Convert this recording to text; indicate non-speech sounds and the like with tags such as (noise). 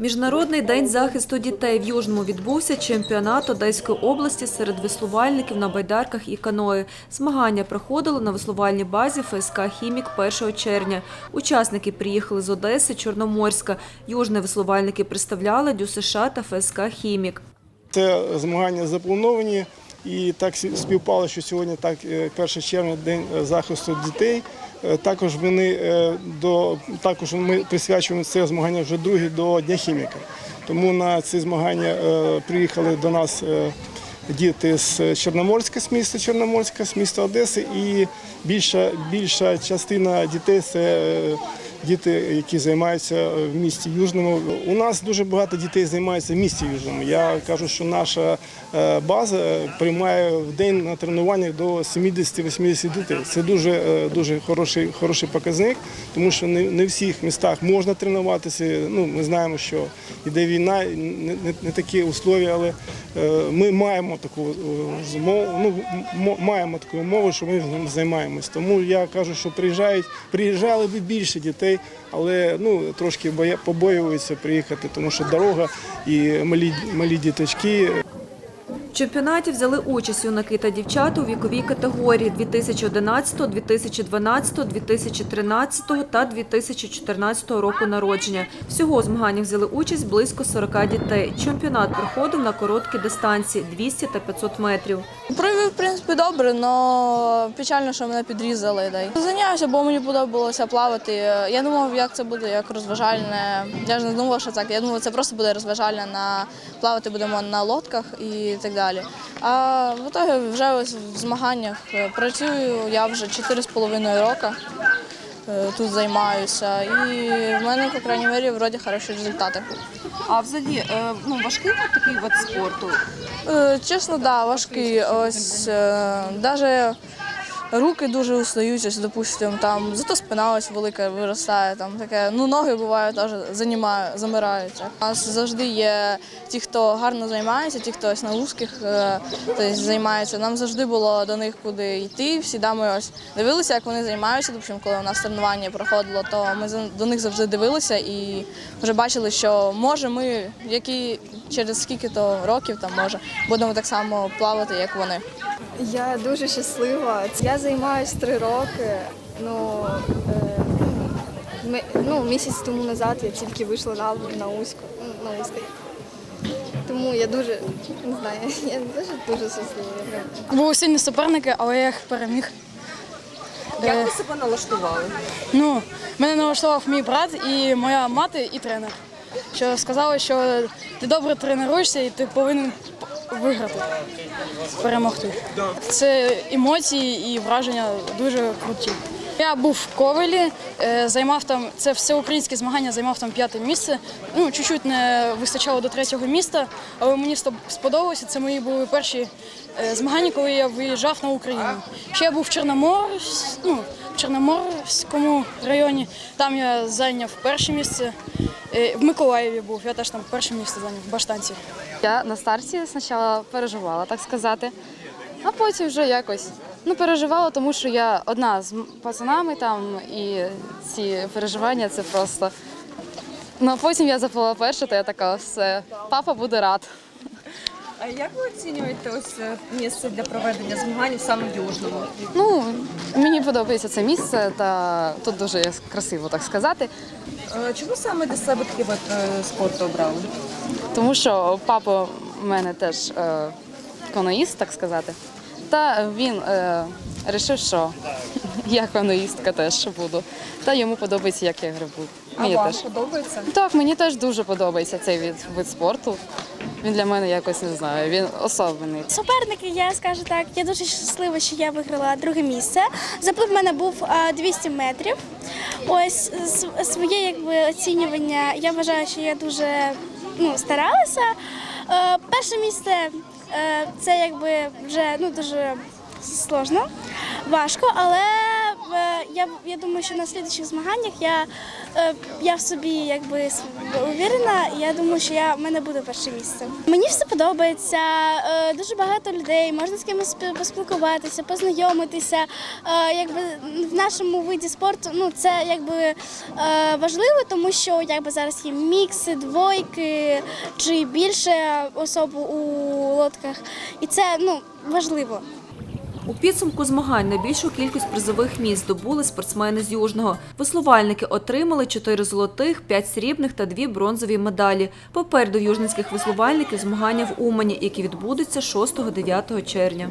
Міжнародний день захисту дітей в Южному відбувся чемпіонат Одеської області серед веслувальників на байдарках і каної. Змагання проходили на веслувальній базі ФСК «Хімік» 1 червня. Учасники приїхали з Одеси, Чорноморська. Южні веслувальники представляли ДЮСШ та ФСК «Хімік». Це змагання заплановані і так співпало, що сьогодні так е, 1 червня день е, захисту дітей. Е, Також вони е, до також ми присвячуємо це змагання вже друге до Дня хіміка. Тому на ці змагання е, приїхали до нас е, діти з Чорноморська, з міста Чорноморська, з міста Одеси, і більша, більша частина дітей це е, діти, які займаються в місті Южному. У нас дуже багато дітей займається в місті Южному. Я кажу, що наша е, база приймає в день на тренуваннях до 70-80 дітей. Це дуже, е, дуже хороший, хороший показник, тому що не, не в всіх містах можна тренуватися. Ну, ми знаємо, що йде війна, не, не, такі условия, але е, ми маємо таку е, змову, ну, маємо таку умову, що ми займаємось. Тому я кажу, що приїжджають, приїжджали б більше дітей, але ну, трошки побоюються приїхати, тому що дорога і малі, малі діточки. Чемпіонаті взяли участь юнаки та дівчата у віковій категорії 2011, 2012, 2013 та 2014 року народження. Всього у змаганнях взяли участь близько 40 дітей. Чемпіонат проходив на короткі дистанції 200 та 500 метрів. Провів, в принципі, добре, але печально, що мене підрізали. Да. й. Зайнявся, бо мені подобалося плавати. Я думав, як це буде, як розважальне. Я ж не думав, що так. Я думав, це просто буде розважальне на плавати будемо на лодках і так далі. А в итоге вже ось в змаганнях е, працюю я вже 4,5 роки. е, Тут займаюся, і в мене, по крайній мірі, вроді хороші результати. А взагалі, е, ну важкий такий вид спорту. Чесно, так, да, важкий. Ось навіть руки дуже устають, допустимо, там, зато спина ось велика виростає. Там таке. Ну, ноги бувають теж занімаю, замираються. У нас завжди є ті, хто гарно займається, ті, хто ось на вузьких е, займається. Нам завжди було до них куди йти. Всіда ми ось дивилися, як вони займаються. Допустимо, коли у нас тренування проходило, то ми до них завжди дивилися і вже бачили, що може ми, які через скільки то років там може, будемо так само плавати, як вони. Я дуже щаслива. Я займаюся три роки. Ну, е, ми- ну, місяць тому назад я тільки вийшла на на Уську. ну, На Уську. Тому я дуже не знаю, (laughs) я дуже дуже щаслива. Були сильні суперники, але я їх переміг. Як ви себе налаштували? Ну, мене налаштував мій брат і моя мати, і тренер. Що сказали, що ти добре тренуєшся і ти повинен виграти, перемогти. Це емоції і враження дуже круті. Я був в Ковелі, е, займав там це всеукраїнське змагання, займав там п'яте місце. Ну, чуть-чуть не вистачало до третього міста, але мені сподобалося. Це мої були перші е, змагання, коли я виїжджав на Україну. Ще я був в Чорноморськ, ну, Чорноморському районі. Там я зайняв перше місце. Е, В Миколаєві був, я теж там перше місце зайняв в Баштанці. Я на старті спочатку переживала, так сказати, а потім вже якось ну, переживала, тому що я одна з пацанами там, і ці переживання це просто. Ну, а потім я заплила перша, то я така, все, папа буде рад. А як ви оцінюєте ось е, місце для проведення змагань саме в Южному? Ну, мені подобається це місце, та тут дуже красиво, так сказати. Е, Чому саме для себе такий вид е, спорту обрали? Тому що папа в мене теж е, каноїст, так сказати. Та він е, вирішив, що (laughs) я каноїстка теж буду. Та йому подобається, як я грибу. А вам теж. подобається? Так, мені теж дуже подобається цей від, вид спорту. Він для мене якось не знаю, він особливий. Суперники, я скажу так, я дуже щаслива, що я виграла друге місце. Заплив в мене був 200 метрів. Ось своє якби оцінювання. Я вважаю, що я дуже ну, старалася. Е, перше місце е, це якби вже ну дуже сложно, важко, але я, я думаю, що на слідчих змаганнях я, е, я в собі якби і я думаю, що я, в мене буде перше місце. Мені все подобається, е, дуже багато людей, можна з кимось спі- поспілкуватися, познайомитися. Е, якби в нашому виді спорту ну, це якби е, важливо, тому що якби зараз є мікси, двойки чи більше особ у лодках. І це ну, важливо. У підсумку змагань найбільшу кількість призових місць здобули спортсмени з Южного. Веслувальники отримали 4 золотих, 5 срібних та 2 бронзові медалі. Попереду южницьких веслувальників змагання в Умані, які відбудуться 6-9 червня.